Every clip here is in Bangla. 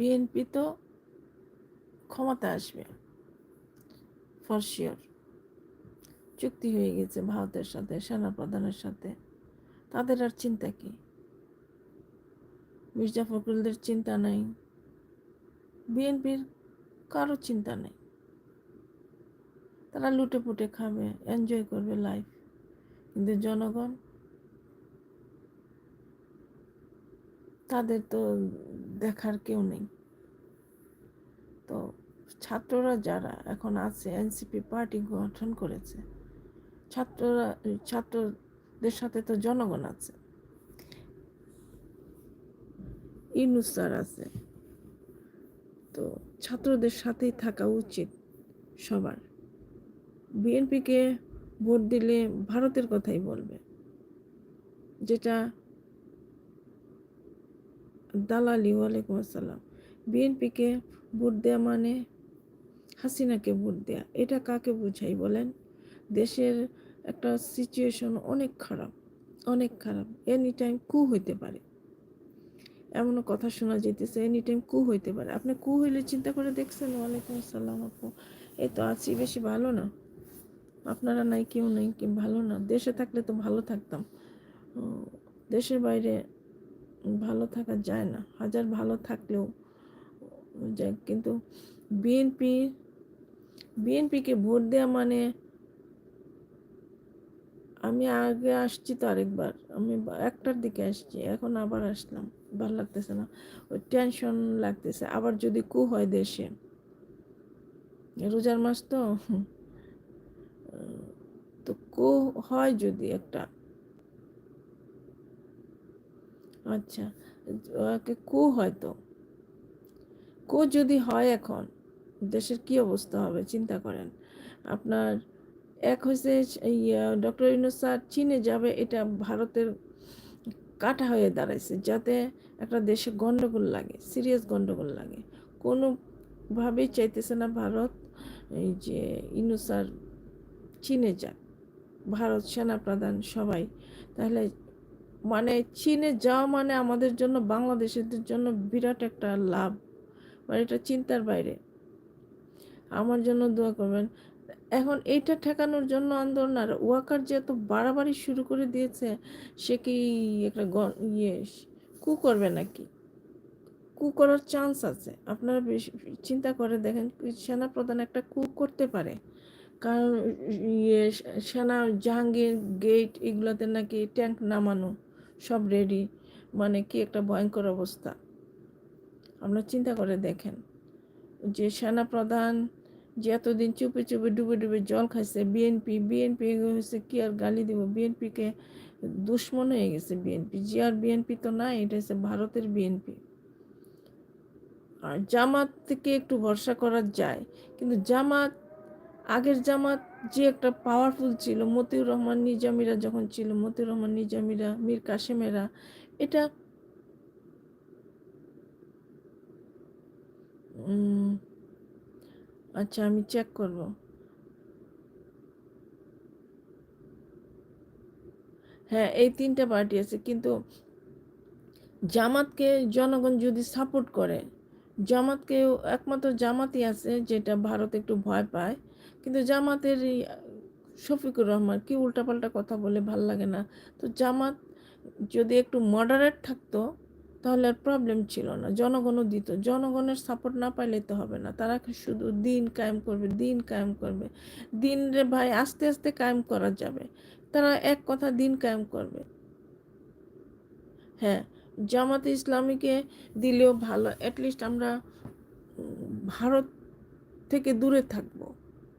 বিএনপি তো ক্ষমতা আসবে ফর শিওর চুক্তি হয়ে গেছে ভারতের সাথে, সেনাপ্রধানের সাথে। তাদের আর চিন্তা কি? মির্জা ফখরুলদের চিন্তা নাই। বিএনপির কারও চিন্তা নেই। তারা লুটে পুটে খাবে এনজয় করবে লাইফ কিন্তু জনগণ, তাদের তো দেখার কেউ নেই। তো ছাত্ররা যারা এখন আছে, এনসিপি পার্টি গঠন করেছে, ছাত্ররা, ছাত্রদের সাথে তো জনগণ আছে ইনুস স্যার আছে। তো ছাত্রদের সাথেই থাকা উচিত সবার। বিএনপিকে ভোট দিলে ভারতের কথাই বলবে, যেটা দালালি, ওয়ালাইকুম আসসালাম। বিএনপিকে ভোট দেওয়া মানে হাসিনাকে ভোট দেয়া। এটা কাকে বুঝাই বলেন? দেশের একটা সিচুয়েশন অনেক খারাপ অনেক খারাপ। এনি টাইম কু হইতে পারে। এমনও কথা শোনা যেতেছে এনি টাইম কু হইতে পারে। আপনি কু হইলে চিন্তা করে দেখছেন, ওয়ালাইকুম আসসালাম আপু। এই তো আছি, বেশি ভালো না। আপনারা নাই, কেউ নাই কি ভালো না। দেশে থাকলে তো ভালো থাকতাম। দেশের বাইরে ভালো থাকা যায় না। হাজার ভালো থাকলেও যায় কিন্তু বিএনপি বিএনপিকে ভোট দেওয়া মানে আমি আগে আসছি তো আরেকবার। আমি একটার দিকে আসছি, এখন আবার আসলাম। ভালো লাগতেছে না। ওই টেনশন লাগতেছে। আবার যদি কু হয় দেশে। রোজার মাস তো তো কু হয় যদি একটা। আচ্ছা ওকে কু হয়তো। কু যদি হয় এখন, দেশের কি অবস্থা হবে চিন্তা করেন। আপনার এক হয়েছে ডক্টর ইউনুস স্যার চীনে যাবে, এটা ভারতের কাটা হয়ে দাঁড়াইছে, যাতে একটা দেশে গণ্ডগোল লাগে, সিরিয়াস গণ্ডগোল লাগে। কোনোভাবেই চাইতেছে না ভারত, এই যে ইউনুস স্যার চীনে যাক। ভারত সেনাপ্রধান সবাই, তাহলে মানে চীনে যাওয়া মানে আমাদের জন্য বাংলাদেশের জন্য বিরাট একটা লাভ। মানে এটা চিন্তার বাইরে। আমার জন্য দোয়া করবেন। এখন এইটা ঠেকানোর জন্য আন্দোলন, আর ওয়াকার যে এত বাড়াবাড়ি শুরু করে দিয়েছে, সে কি একটা ইয়ে কু করবে নাকি? কু করার চান্স আছে। আপনারা চিন্তা করে দেখেন সেনা প্রধান একটা কু করতে পারে। কারণ ইয়ে সেনা, জাহাঙ্গীর গেট এগুলোতে নাকি ট্যাঙ্ক নামানো। সব রেডি মানে কি একটা ভয়ঙ্কর অবস্থা। আপনারা চিন্তা করে দেখেন, যে সেনা প্রধান যে এতদিন চুপে চুপে ডুবে ডুবে জল খাইছে বিএনপি বিএনপি হয়েছে কি আর গালি দিব? বিএনপিকে দুশ্মন হয়ে গেছে বিএনপি যে আর বিএনপি তো নাই, এটা হচ্ছে ভারতের বিএনপি আর জামাত থেকে একটু ভরসা করা যায়, কিন্তু জামাত, আগের জামাত যে একটা পাওয়ারফুল ছিল, মতিউর রহমান, নিজামিরা যখন ছিল, মতিউর রহমান, নিজামিরা, মীর কাশেমেরা এটা আচ্ছা আমি চেক করব। হ্যাঁ এই তিনটা পার্টি আছে, কিন্তু জামাতকে জনগণ যদি সাপোর্ট করে জামাতকে একমাত্র জামাতই আছে, যেটা ভারত একটু ভয় পায়। কিন্তু জামাতের এই শফিকুর রহমান কি উল্টাপাল্টা কথা বলে ভালো লাগে না। তো জামাত যদি একটু মডারেট থাকতো, তাহলে আর প্রবলেম ছিল না। জনগণও দিত। জনগণের সাপোর্ট না পাইলে তো হবে না। তারা শুধু দিন কায়েম করবে, দিন কায়েম করবে। দিন রে ভাই আস্তে আস্তে কায়েম করা যাবে। তারা এক কথা দিন কায়েম করবে। হ্যাঁ জামাতে ইসলামীকে দিলেও ভালো। অ্যাটলিস্ট আমরা ভারত থেকে দূরে থাকব।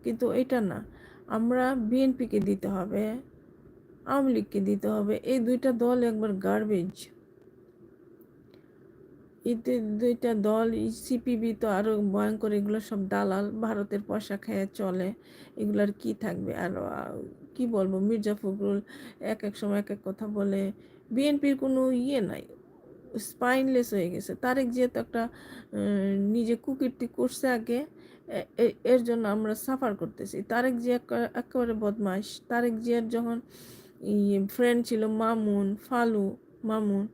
কিন্তু এটা না। আমরা বিএনপিকে দিতে হবে, আওয়ামী লীগকে দিতে হবে। এই দুইটা দল একবার গার্বেজ এই দুইটা দল সিপিবি তো আরও ভয়ঙ্কর, এগুলো সব দালাল, ভারতের পয়সা খেয়ে চলে। এগুলার কি থাকবে? আর কি বলব? মির্জা ফখরুল এক এক সময় এক এক কথা বলে। বিএনপির কোনো ইয়ে নাই। স্পাইনলেস হয়ে গেছে। তারেক যেহেতু একটা নিজে কুকীর্তি করছে আগে এর জন্য আমরা সাফার করতেছি। তারেক যে একেবারে বদমাস তারেক জিয়ার যখন ফ্রেন্ড ছিল মামুন, ফালু, মামুন,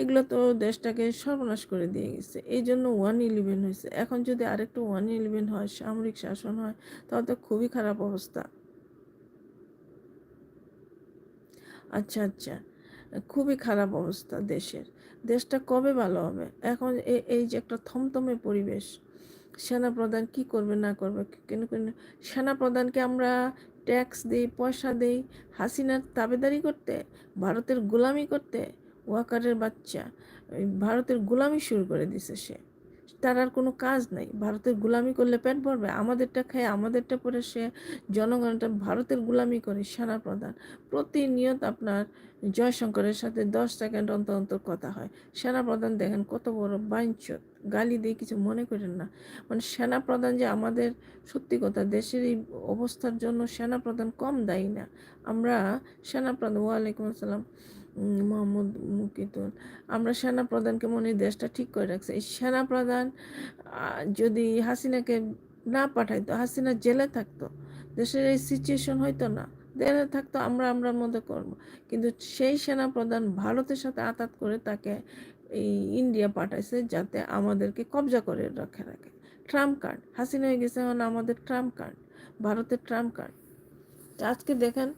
এগুলো তো দেশটাকে সর্বনাশ করে দিয়ে গেছে। এই জন্য ওয়ান ইলেভেন হয়েছে। এখন যদি আরেকটু ওয়ান ইলেভেন হয়, সামরিক শাসন হয়, তাহলে তো খুবই খারাপ অবস্থা। আচ্ছা আচ্ছা। খুবই খারাপ অবস্থা দেশের। দেশটা কবে ভালো হবে? এখন এই যে একটা থমথমে পরিবেশ, সেনাপ্রধান কি করবে, না করবে? কেন কেন সেনা প্রধানকে আমরা ট্যাক্স দেই, পয়সা দেই, হাসিনার তাবেদারি করতে, ভারতের গোলামি করতে, ওয়াকারের বাচ্চা ভারতের গোলামি শুরু করে দিছে সে। তার আর কোনো কাজ নাই। ভারতের গুলামি করলে পেট ভরবে। আমাদেরটা খায়, আমাদেরটা পরে সে জনগণটা ভারতের গুলামি করে সেনা প্রধান প্রতিনিয়ত আপনার জয়শঙ্করের সাথে দশ সেকেন্ড অন্তর অন্তর কথা হয়। সেনা প্রধান দেখেন কত বড় বাইঞ্চত গালি দিয়ে কিছু মনে করেন না। মানে সেনা প্রধান যে আমাদের, সত্যি কথা, দেশের এই অবস্থার জন্য সেনা প্রধান কম দায়ী না। আমরা সেনা প্রধান ওয়ালাইকুম আসসালাম। মোহাম্মদ মুকিতুল। আমরা সেনা প্রধানকে মনে দেশটা ঠিক করে রাখছি। এই সেনা প্রধান যদি হাসিনাকে না পাঠাইতো, হাসিনা জেলে থাকতো, দেশের এই সিচুয়েশন হইতো না। জেলে থাকতো, আমরা আমরার মধ্যে করব। কিন্তু সেই সেনা প্রধান ভারতের সাথে আতাত করে তাকে এই ইন্ডিয়া পাঠাইছে যাতে আমাদেরকে কবজা করে রাখে রাখে। Trump card. হাসিনা হয়ে গেছে এখন আমাদের ট্রাম্প কার্ড। ভারতের ট্রাম্প কার্ড। আজকে দেখেন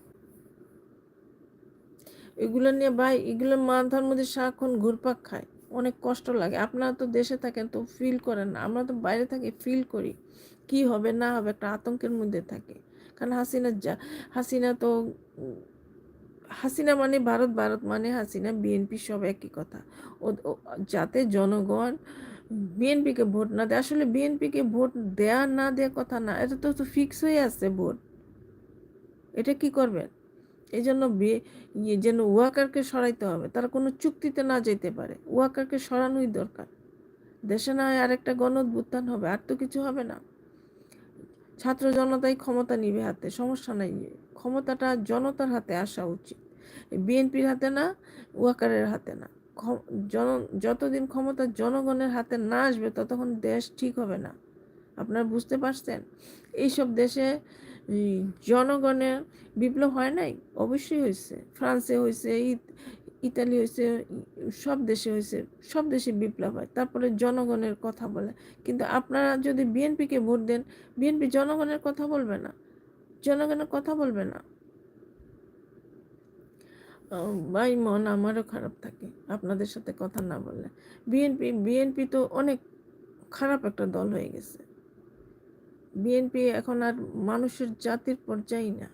এগুলো নিয়ে ভাই, এগুলো মাথার মধ্যে সারাক্ষণ ঘুরপাক খায়। অনেক কষ্ট লাগে। আপনারা তো দেশে থাকেন, তো ফিল করেন না। আমরা তো বাইরে থাকি ফিল করি। কি হবে, না হবে একটা আতঙ্কের মধ্যে থাকে। কারণ হাসিনা যা, হাসিনা তো, হাসিনা মানে ভারত ভারত মানে হাসিনা বিএনপি সব একই কথা। ও যাতে জনগণ বিএনপিকে ভোট না দেয়। আসলে বিএনপিকে ভোট দেয়া না দেওয়া কথা না, এটা তো ফিক্স হয়ে আছে ভোট। এটা কি করবেন? এই জন্য ইয়ে যেন ওয়াকারকে সরাইতে হবে। তারা কোনো চুক্তিতে না যেতে পারে। ওয়াকারকে সরানোই দরকার। দেশে না হয় আরেকটা গণ হবে, আর তো কিছু হবে না। ছাত্র জনতাই ক্ষমতা নিবে হাতে, সমস্যা নাই। ক্ষমতাটা জনতার হাতে আসা উচিত। বিএনপির হাতে না, ওয়াকারের হাতে না। জন, যতদিন ক্ষমতা জনগণের হাতে না আসবে, ততক্ষণ দেশ ঠিক হবে না। আপনারা বুঝতে পারছেন? এইসব দেশে জনগণের বিপ্লব হয় নাই? অবশ্যই হয়েছে। ফ্রান্সে হয়েছে ইতালি হয়েছে, সব দেশে হয়েছে, সব দেশে বিপ্লব হয়। তারপরে জনগণের কথা বলে। কিন্তু আপনারা যদি বিএনপিকে ভোট দেন, বিএনপি জনগণের কথা বলবে না। জনগণের কথা বলবে না। ভাই, মন আমারও খারাপ থাকে আপনাদের সাথে কথা না বললে। বিএনপি বিএনপি তো অনেক খারাপ একটা দল হয়ে গেছে। বিএনপি এখন আর মানুষের জাতির পর্যায়ে না।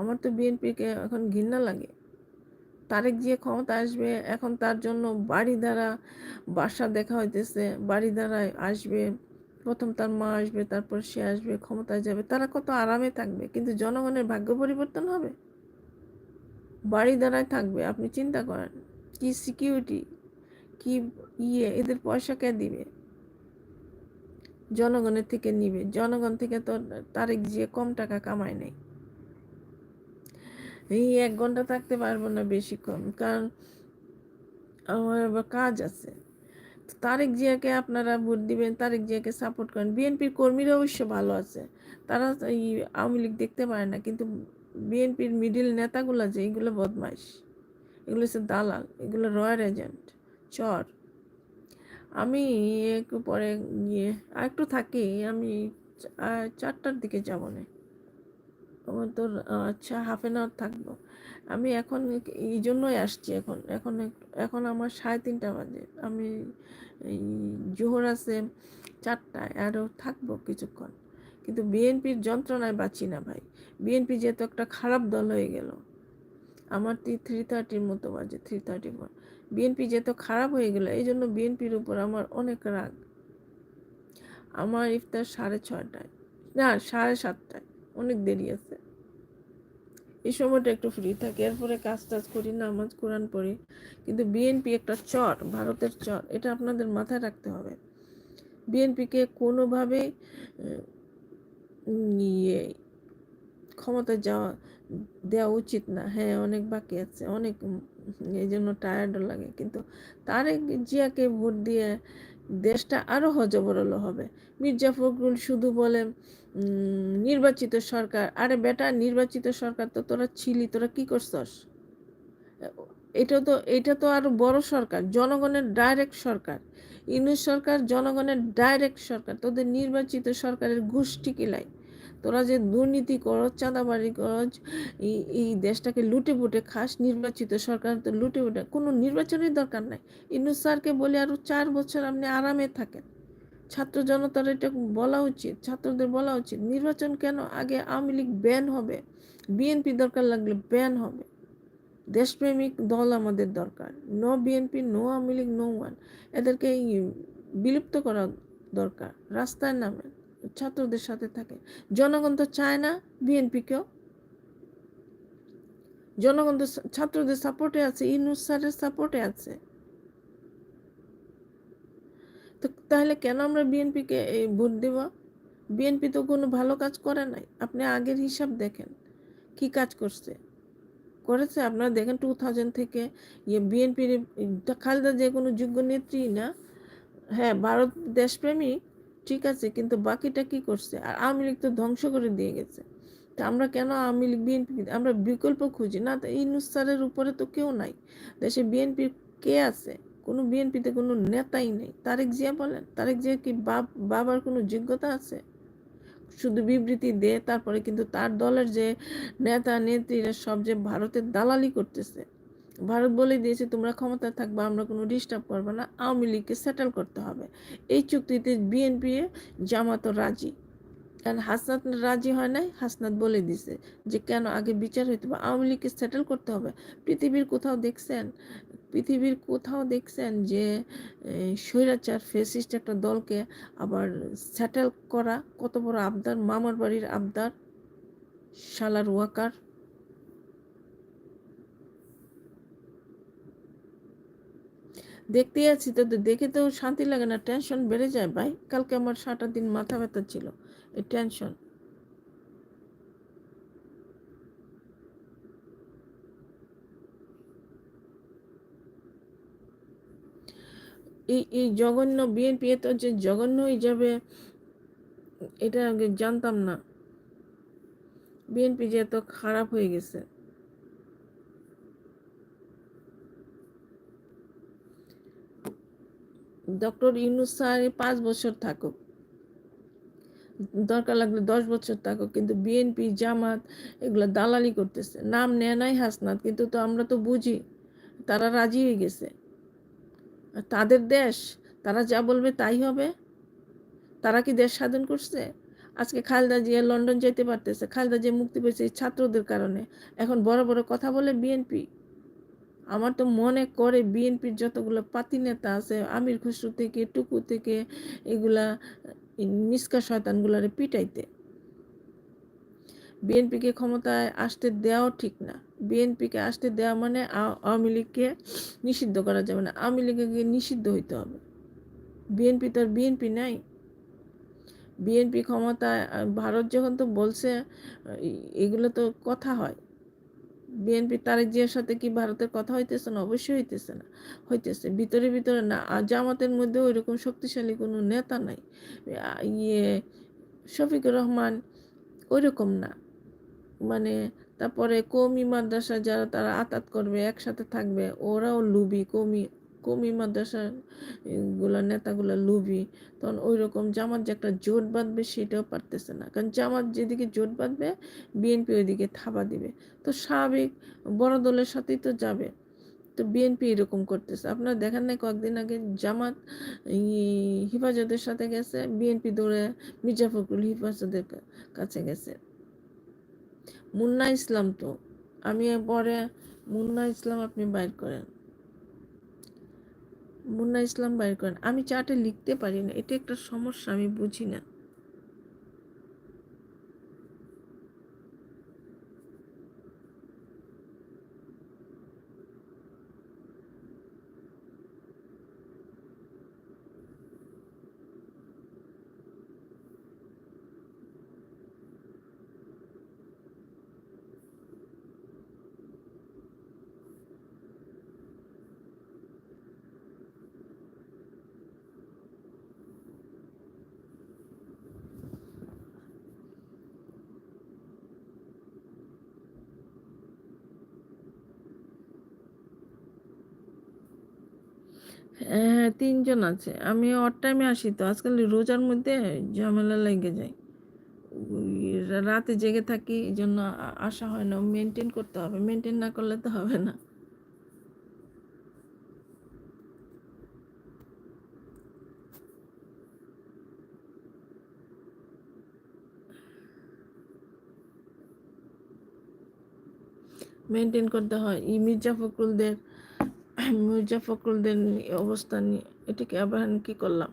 আমার তো বিএনপিকে এখন ঘৃণা লাগে। তারেক যে ক্ষমতা আসবে, এখন তার জন্য বাড়ি দ্বারা বাসা দেখা হইতেছে। বাড়ি দ্বারায় আসবে, প্রথম তার মা আসবে, তারপর সে আসবে, ক্ষমতায় যাবে। তারা কত আরামে থাকবে, কিন্তু জনগণের ভাগ্য পরিবর্তন হবে? বাড়ি দ্বারায় থাকবে, আপনি চিন্তা করেন। কি সিকিউরিটি কি ইয়ে এদের পয়সা কে দিবে? জনগণের থেকে নিবে। জনগণ থেকে তো তারেক জিয়ে কম টাকা কামায় নেই। এই এক ঘণ্টা থাকতে পারব না বেশিক্ষণ কারণ আমার কাজ আছে। তারেক জিয়াকে আপনারা ভোট দিবেন, তারেক জিয়াকে সাপোর্ট করেন। বিএনপির কর্মীরা অবশ্য ভালো আছে। তারা এই আওয়ামী লীগ দেখতে পারে না, কিন্তু বিএনপির মিডিল নেতাগুলো যে, এগুলো বদমাইশ। এগুলো হচ্ছে দালাল, এগুলো রয়্যাল এজেন্ট চর। আমি একটু পরে গিয়ে আর একটু থাকি, আমি চারটার দিকে যাব না। আমার তোর আচ্ছা হাফ অ্যান আওয়ার থাকব। আমি এখন এই জন্যই আসছি এখন। এখন এখন আমার সাড়ে তিনটা বাজে। আমি জোহর আছে চারটায় আরও থাকব কিছুক্ষণ। কিন্তু বিএনপির যন্ত্রণায় বাঁচি না ভাই। বিএনপি যেহেতু একটা খারাপ দল হয়ে গেল। আমার থ্রি থার্টির মতো বাজে থ্রি থার্টি ফোর বিএনপি যেহেতু খারাপ হয়ে গেল, এই জন্য বিএনপির উপর আমার অনেক রাগ। আমার ইফতার সাড়ে ছয়টায়। না, সাড়ে সাতটায়। অনেক দেরি আছে। এই সময়টা একটু ফ্রি থাকে। এরপরে কাজ টাজ করি, নামাজ, কোরআন পড়ি। কিন্তু বিএনপি একটা চর, ভারতের চর, এটা আপনাদের মাথায় রাখতে হবে। বিএনপিকে কোনোভাবে ইয়ে ক্ষমতা যাওয়া, দেওয়া উচিত না। হ্যাঁ অনেক বাকি আছে, অনেক এই জন্য টায়ার্ডও লাগে। কিন্তু তারেক জিয়াকে ভোট দিয়ে দেশটা আরও হজবরল হবে। মির্জা ফখরুল শুধু বলে নির্বাচিত সরকার, আরে বেটা, নির্বাচিত সরকার তো তোরা ছিলি, তোরা কি করছস? এটা তো এটা তো আরও বড় সরকার, জনগণের ডাইরেক্ট সরকার। ইউনুস সরকার, জনগণের ডাইরেক্ট সরকার। তোদের নির্বাচিত সরকারের গোষ্ঠী কিলাই তোরা যে দুর্নীতি করো চাঁদাবাড়ি করো এই দেশটাকে লুটে পুটে খাস, নির্বাচিত সরকার তো লুটে পুটে, কোনো নির্বাচনের দরকার নাই। ইনুস স্যারকে বলে আরও চার বছর আপনি আরামে থাকেন। ছাত্র জনতার এটা বলা উচিত, ছাত্রদের বলা উচিত, নির্বাচন কেন? আগে আওয়ামী লীগ ব্যান হবে, বিএনপি দরকার লাগলে ব্যান হবে। দেশপ্রেমিক দল আমাদের দরকার, no BNP, no Awami League, no one. এদেরকে বিলুপ্ত করা দরকার, রাস্তায় নামে ছাত্রদের সাথে থাকে। জনগণ তো চায় না বিএনপিকেও। জনগণ তো ছাত্রদের সাপোর্টে আছে ইনুস স্যারের সাপোর্টে আছে। তো তাহলে কেন আমরা বিএনপিকে ভোট দেব? বিএনপি তো কোনো ভালো কাজ করে নাই। আপনি আগের হিসাব দেখেন, কি কাজ করছে? করেছে? আপনারা দেখেন টু থাউজেন্ড থেকে ইয়ে বিএনপির খালেদা যে কোনো যোগ্য নেত্রী না। হ্যাঁ ভারত দেশপ্রেমিক ঠিক আছে, কিন্তু বাকিটা কি করছে? আর আওয়ামী লীগ তো ধ্বংস করে দিয়ে গেছে। তা আমরা কেন আওয়ামী লীগ, বিএনপি আমরা বিকল্প খুঁজি? না, তো ইনুস স্যারের উপরে তো কেউ নাই। দেশে বিএনপির কে আছে? কোনো বিএনপিতে কোনো নেতাই নেই। তারেক জিয়া বলেন, তারেক জিয়া কি বাবার কোনো যোগ্যতা আছে? শুধু বিবৃতি দে তারপরে কিন্তু তার দলের যে নেতা, নেত্রীরা সব যে ভারতের দালালি করতেছে। ভারত বলে দিয়েছে, তোমরা ক্ষমতা থাকবে, আমরা কোনো ডিস্টার্ব করব না। আওয়ামী লীগকে সেটেল করতে হবে। এই চুক্তিতে বিএনপি জামাত রাজি। কারণ হাসনাত রাজি হয় নাই, হাসনাত বলে দিছে যে, কেন আগে বিচার হইতে হবে? আওয়ামী লীগকে সেটেল করতে হবে? পৃথিবীর কোথাও দেখছেন, পৃথিবীর কোথাও দেখছেন যে স্বৈরাচার ফেসিস্ট একটা দলকে আবার সেটেল করা কত বড় আবদার? মামার বাড়ির আবদার, শালার ওয়াকার। দেখতে আছি, তো দেখে তো শান্তি লাগে না। টেনশন বেড়ে যায় ভাই। কালকে আমার সাতটা দিন মাথা ব্যথা ছিল। এই টেনশন এই এই জঘন্য বিএনপি এত যে জঘন্য যাবে, এটা আগে জানতাম না। বিএনপি যে এত খারাপ হয়ে গেছে। ডক্টর ইউনুস স্যার পাঁচ বছর থাকুক। দরকার লাগলে দশ বছর থাকুক, কিন্তু বিএনপি, জামাত এগুলো দালালি করতেছে। নাম নেয় নাই হাসনাত, কিন্তু তো আমরা তো বুঝি, তারা রাজি হয়ে গেছে। তাদের দেশ, তারা যা বলবে তাই হবে? তারা কি দেশ স্বাধীন করছে? আজকে খালেদা জিয়া লন্ডন যেতে পারতেছে, খালেদা জিয়া মুক্তি পেয়েছে ছাত্রদের কারণে। এখন বড় বড় কথা বলে বিএনপি। আমার তো মনে করে বিএনপির যতগুলো পাতি নেতা আছে, আমির খুসরু থেকে, টুকু থেকে, এগুলা নিষ্কা শয়তানগুলারে পিটাইতে। বিএনপিকে ক্ষমতায় আসতে দেওয়াও ঠিক না। বিএনপিকে আসতে দেওয়া মানে আওয়ামী লীগকে নিষিদ্ধ করা যাবে না। আওয়ামী লীগকে নিষিদ্ধ হইতে হবে। বিএনপি তো আর বিএনপি নাই। বিএনপি ক্ষমতায় ভারত যখন তো বলছে এগুলো তো কথা হয়। বিএনপি তারেক জিয়ার সাথে কি ভারতের কথা হইতেছে না? অবশ্যই হইতেছে না। হইতেছে। ভিতরে ভিতরে না। আর জামাতের মধ্যে ওই রকম শক্তিশালী কোনো নেতা নাই। ইয়ে শফিকুর রহমান ওই রকম না। মানে তারপরে কৌমি মাদ্রাসা যারা তারা আতাত করবে, একসাথে থাকবে, ওরাও লুবি কৌমি কৌমি মাদ্রাসারগুলো নেতাগুলো লুবি, তখন ওই রকম জামাত যে একটা জোট বাঁধবে সেটাও পারতেছে না। কারণ জামাত যেদিকে জোট বাঁধবে, বিএনপি ওইদিকে থাবা দিবে। তো স্বাভাবিক, বড় দলের সাথেই তো যাবে। তো বিএনপি এরকম করতেছে। আপনারা দেখেন না কয়েকদিন আগে জামাত হিফাজতের সাথে গেছে, বিএনপি দৌড়ে মির্জা ফখরুল হিফাজতের কাছে গেছে। মুন্না ইসলাম তো, আমি পরে মুন্না ইসলাম আপনি বাইর করেন। মুন্না ইসলাম বাইর করেন। আমি চাটে লিখতে পারি না, এটা একটা সমস্যা, আমি বুঝি না। হ্যাঁ তিনজন আছে। আমি অড টাইমে আসি তো। আজকাল রোজার মধ্যে ঝামেলা লেগে যায়। রাতে জেগে থাকি এই জন্য আসা হয় না। মেনটেন করতে হবে। মেনটেন না করলে তো হবে না। মেনটেন করতে হয়। ই মির্জা ফখরুলদের মির্জা ফখরুলদের অবস্থা নিয়ে এটাকে আবাহন কি করলাম?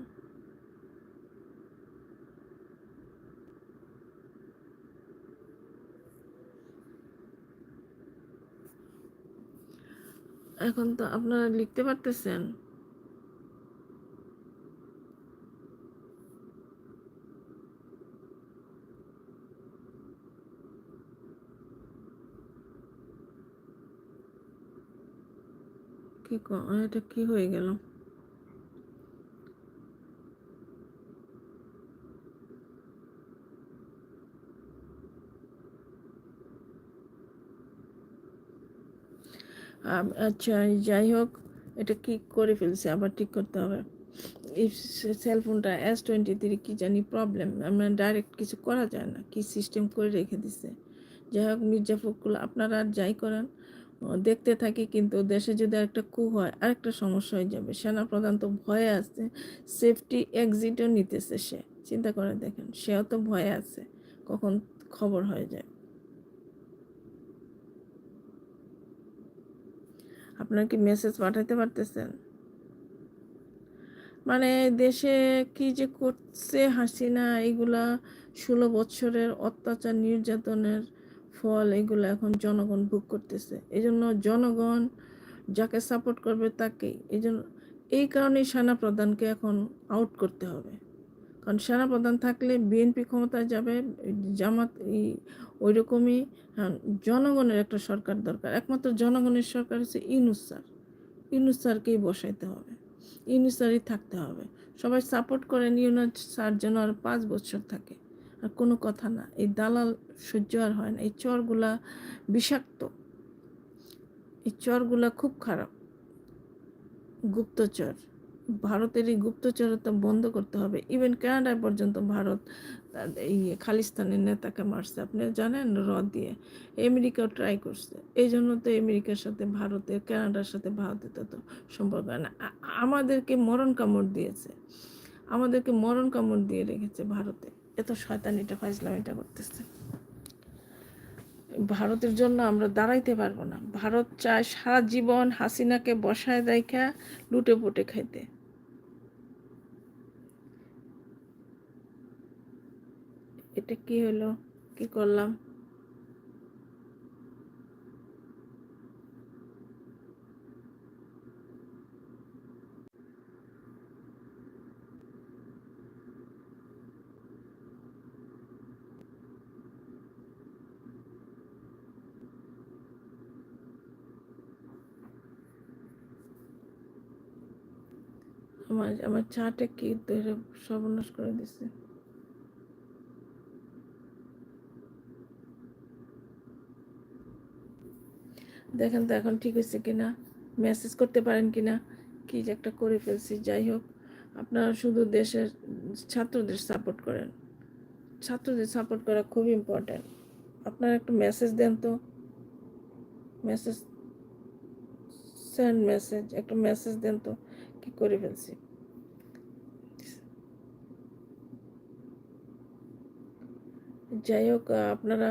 এখন তো আপনারা লিখতে পারতেছেন। কি এটা কি হয়ে গেল? আচ্ছা যাই হোক, এটা কি করে ফেলছে? আবার ঠিক করতে হবে। সেলফোনটা এস টোয়েন্টি থ্রি কী জানি প্রবলেম আমরা ডাইরেক্ট কিছু করা যায় না, কি সিস্টেম করে রেখে দিছে? যাই হোক, মির্জা ফখরুল, আপনারা যাই করেন। দেখতে থাকি, কিন্তু দেশে যদি একটা কু হয়, আরেকটা সমস্যা হয়ে যাবে। সেনাপ্রধান তো ভয়ে আছে সেফটি এক্সিটও নিতেছে সে। চিন্তা করে দেখেন, সেও তো ভয়ে আছে, কখন খবর হয়ে যায়। আপনার কি মেসেজ পাঠাতে পারতেছেন? মানে দেশে কি যে করছে হাসিনা, এগুলা ষোলো বছরের অত্যাচার নির্যাতনের ফল এগুলো এখন জনগণ ভোগ করতেছে। এই জন্য জনগণ যাকে সাপোর্ট করবে তাকেই এই জন্য এই কারণেই সেনাপ্রধানকে এখন আউট করতে হবে। কারণ সেনাপ্রধান থাকলে বিএনপি ক্ষমতায় যাবে জামাত ওই রকমই হ্যাঁ, জনগণের একটা সরকার দরকার। একমাত্র জনগণের সরকার হচ্ছে ইনুস স্যার। স্যারকেই বসাইতে হবে। ইউনুস স্যারই থাকতে হবে। সবাই সাপোর্ট করেন ইউনুস স্যার যেন আর পাঁচ বছর থাকে। আর কোনো কথা না। এই দালাল সহ্য আর হয় না। এই চরগুলা বিষাক্ত। এই চরগুলা খুব খারাপ। গুপ্তচর। ভারতের এই গুপ্তচরতা বন্ধ করতে হবে। ইভেন কানাডায় পর্যন্ত ভারত এই খালিস্তানের নেতাকে মারছে। আপনি জানেন র দিয়ে। আমেরিকাও ট্রাই করছে। এই জন্য তো আমেরিকার সাথে ভারতের কানাডার সাথে ভারতের তো সম্পর্ক না। আমাদেরকে মরণ কামড় দিয়েছে। আমাদেরকে মরণ কামড় দিয়ে রেখেছে ভারতে। এত শয়তানিটা ফাইজলামিটা করতেছে। ভারতের জন্য আমরা দাঁড়াইতে পারব না। ভারত চায় সারা জীবন হাসিনাকে বসায় দেখা লুটে পুটে খাইতে। এটা কি হলো? কি করলাম? আমার আমার চাটা কি সর্বনাশ করে দিছে? দেখেন তো এখন ঠিক হয়েছে কিনা মেসেজ করতে পারেন কিনা, কি যে একটা করে ফেলছি, যাই হোক। আপনারা শুধু দেশের ছাত্রদের সাপোর্ট করেন। ছাত্রদের সাপোর্ট করা খুব ইম্পর্ট্যান্ট আপনারা একটু মেসেজ দেন তো। মেসেজ সেন্ড মেসেজ একটা মেসেজ দেন তো, কি করে ফেলছি। যাই হোক আপনারা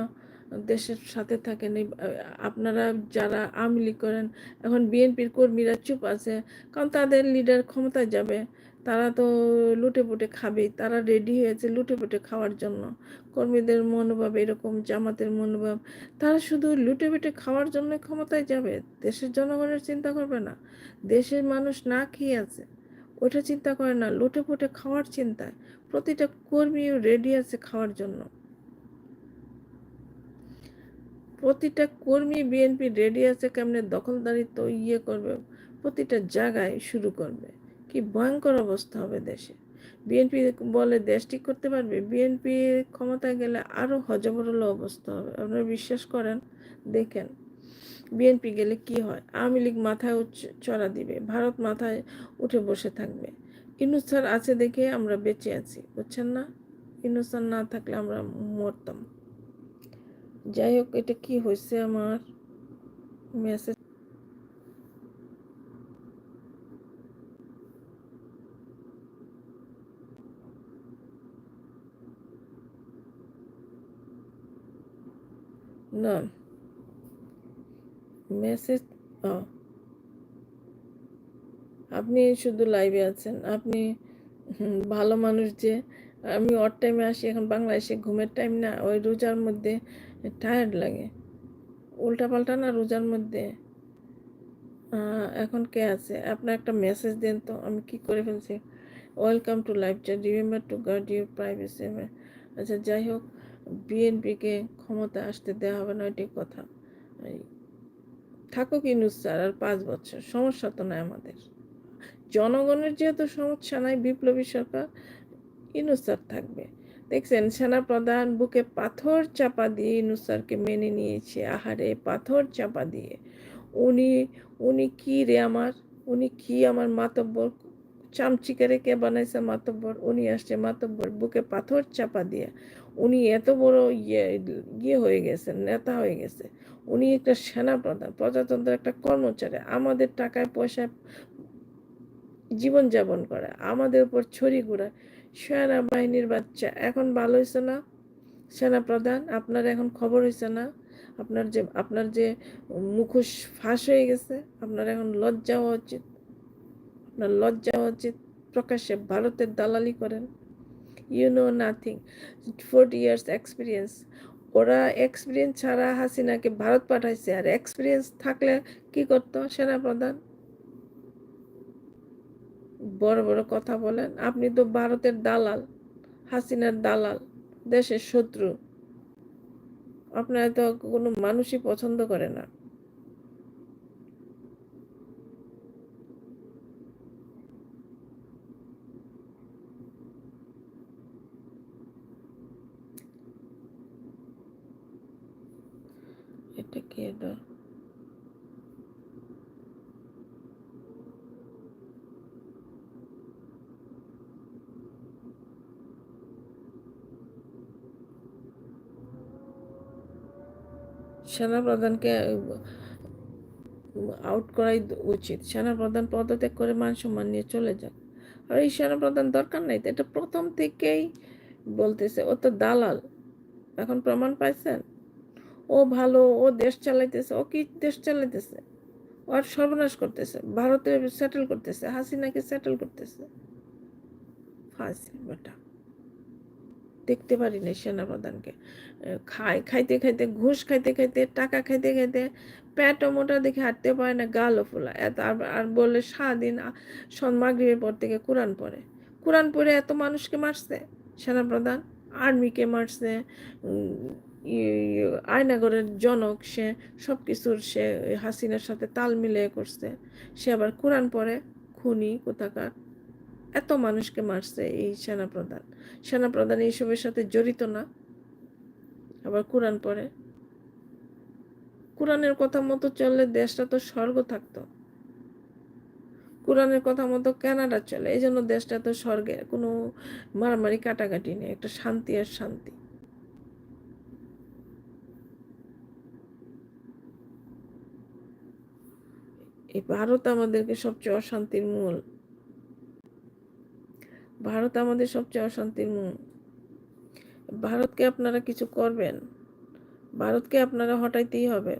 দেশের সাথে থাকেন। আপনারা যারা আওয়ামী লীগ করেন, এখন বিএনপির কর্মীরা চুপ আছে, কারণ তাদের লিডার ক্ষমতায় যাবে। তারা তো লুটে পুটে খাবেই, তারা রেডি হয়েছে লুটে পুটে খাওয়ার জন্য। কর্মীদের মনোভাব এরকম, জামাতের মনোভাব, তারা শুধু লুটে পুটে খাওয়ার জন্য ক্ষমতায় যাবে। দেশের জনগণের চিন্তা করবে না। দেশের মানুষ না খেয়ে আছে ওটা চিন্তা করে না। লুটে পুটে খাওয়ার চিন্তায় প্রতিটা কর্মীও রেডি আছে খাওয়ার জন্য। প্রতিটা কর্মী বিএনপি রেডি আছে কেমনে দখলদারিত্ব ইয়ে করবে, প্রতিটা জায়গায় শুরু করবে। কি ভয়ঙ্কর অবস্থা হবে দেশে। বিএনপি বলে দেশ ঠিক করতে পারবে, বিএনপি ক্ষমতায় গেলে আরও হজবরল অবস্থা হবে। আপনারা বিশ্বাস করেন? দেখেন, বিএনপি গেলে কি হয়? আওয়ামী লীগ মাথায় চড়া দিবে, ভারত মাথায় উঠে বসে থাকবে। ইনুস স্যার আছে দেখে আমরা বেঁচে আছি, বুঝছেন না? ইনুস স্যার না থাকলে আমরা মরতাম। যাই হোক এটা কি হয়েছে আমার মেসেজ না। মেসেজ ও। আপনি শুধু লাইভে আছেন। আপনি ভালো মানুষ যে। আমি অড টাইমে আসি, এখন বাংলাদেশে ঘুমের টাইম না, ওই রোজার মধ্যে টায়ার্ড লাগে। উল্টা পাল্টা না রোজার মধ্যে এখন কে আছে? আপনার একটা মেসেজ দেন তো, আমি কি করে ফেলছি? Welcome to live chat remember to guard your privacy আচ্ছা যাই হোক বিএনপিকে ক্ষমতা আসতে দেওয়া হবে না, ওইটাই কথা। থাকুক ইনুস স্যার আর পাঁচ বছর, সমস্যা তো নাই আমাদের। জনগণের যেহেতু সমস্যা নাই, বিপ্লবী সরকার ইনুস স্যার থাকবে? দেখছেন সেনা প্রধান বুকে পাথর চাপা দিয়ে নুসারকে মেনে নিয়েছে। আহারে, পাথর চাপা দিয়ে। উনি উনি কি রে আমার? উনি কি আমার মাতব্বর? চামচিকারে কে বানাইছে মাতব্বর? উনি আসছে মাতব্বর বুকে পাথর চাপা দিয়ে। উনি এত বড় ইয়ে ইয়ে হয়ে গেছেন নেতা হয়ে গেছে। উনি একটা সেনা প্রধান প্রজাতন্ত্রের একটা কর্মচারী। আমাদের টাকায় পয়সায় জীবনযাপন করে, আমাদের উপর ছড়ি ঘুরায়। সেনাবাহিনীর বাচ্চা। এখন ভালো হয়েছে না? সেনা প্রধান আপনার এখন খবর হয়েছে না? আপনার যে আপনার যে মুখোশ ফাঁস হয়ে গেছে, আপনার এখন লজ্জা হওয়া উচিত। আপনার লজ্জা হওয়া উচিত। প্রকাশ্যে ভারতের দালালি করেন। You know nothing forty years experience ওরা এক্সপিরিয়েন্স ছাড়া হাসিনাকে ভারত পাঠাইছে। আর এক্সপিরিয়েন্স থাকলে কি করতো সেনাপ্রধান? বড় বড় কথা বলেন। আপনি তো ভারতের দালাল, হাসিনার দালাল, দেশের শত্রু। আপনারা তো কোনো মানুষই পছন্দ করে না। এটা কি এটা সেনাপ্রধানকে আউট করাই উচিত। সেনাপ্রধান পদত্যাগ করে মান সম্মান নিয়ে চলে যাক। আর এই সেনাপ্রধান দরকার নাই। এটা প্রথম থেকেই বলতেছে, ও তো দালাল। এখন প্রমাণ পাইছেন? ও ভালো, ও দেশ চালাইতেছে। ও কি দেশ চালাইতেছে? আর সর্বনাশ করতেছে। ভারতে সেটেল করতেছে। হাসিনাকে সেটেল করতেছে। ফাঁসি, বেটা। দেখতে পারি না সেনাপ্রধানকে খায়, খাইতে খাইতে, ঘুষ খাইতে খাইতে, টাকা খাইতে খাইতে প্যাটও মোটা দেখে হাঁটতে পারে না, গালও ফোলা। এত আর- আর বলে সারাদিন মাগরীবের পর থেকে কোরআন পড়ে। কোরআন পড়ে এত মানুষকে মারছে? সেনাপ্রধান, আর্মিকে মারছে আয়নাগরের জনক, সে সব কিছুর সে হাসিনার সাথে তাল মিলিয়ে করছে। সে আবার কোরআন পড়ে, খুনি, কোথাকার। এত মানুষকে মারছে এই সেনাপ্রধান। সেনাপ্রধান এইসবের সাথে জড়িত না। আবার কোরআন পড়ে। কোরআনের কথা মতো চললে দেশটা তো স্বর্গ থাকতো। কোরআনের কথা মতো কানাডা চলে এই জন্য দেশটা তো স্বর্গে কোনো মারামারি কাটাকাটি নেই, একটা শান্তি আর শান্তি। এই ভারত আমাদেরকে সবচেয়ে অশান্তির মূল। ভারত আমাদের সবচেয়ে অশান্তির মূল ভারতকে আপনারা কিছু করবেন? ভারতকে আপনারা হটাইতেই হবে।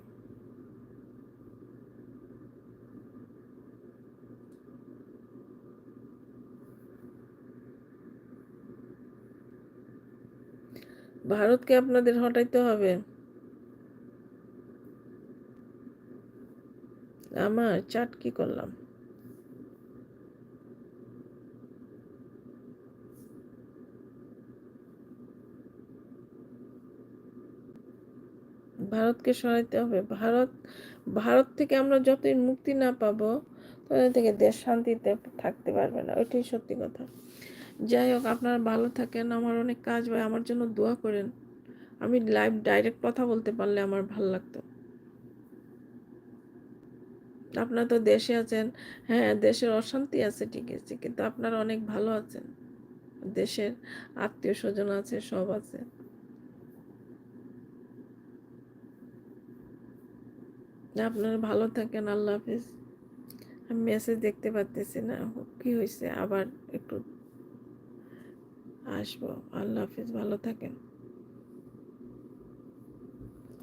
ভারতকে আপনাদের হটাইতে হবে। আমার চাট কি করলাম। ভারতকে সরাইতে হবে। ভারত ভারত থেকে আমরা যতই মুক্তি না পাবো, ততদিন থেকে দেশ শান্তিতে থাকতে পারবে না। ওইটাই সত্যি কথা। যাই হোক, আপনারা ভালো থাকেন। আমার অনেক কাজ হয় আমার জন্য দোয়া করেন। আমি লাইভ ডাইরেক্ট কথা বলতে পারলে আমার ভালো লাগতো। আপনারা তো দেশে আছেন। হ্যাঁ দেশের অশান্তি আছে, ঠিক আছে। কিন্তু আপনারা অনেক ভালো আছেন। দেশের আত্মীয় স্বজন আছে, সব আছে। আপনারা ভালো থাকেন, আল্লাহ হাফিজ। আমি মেসেজ দেখতে পাচ্তেছি না, কি হয়েছে আবার একটু আসব। আল্লাহ হাফিজ, ভালো থাকেন।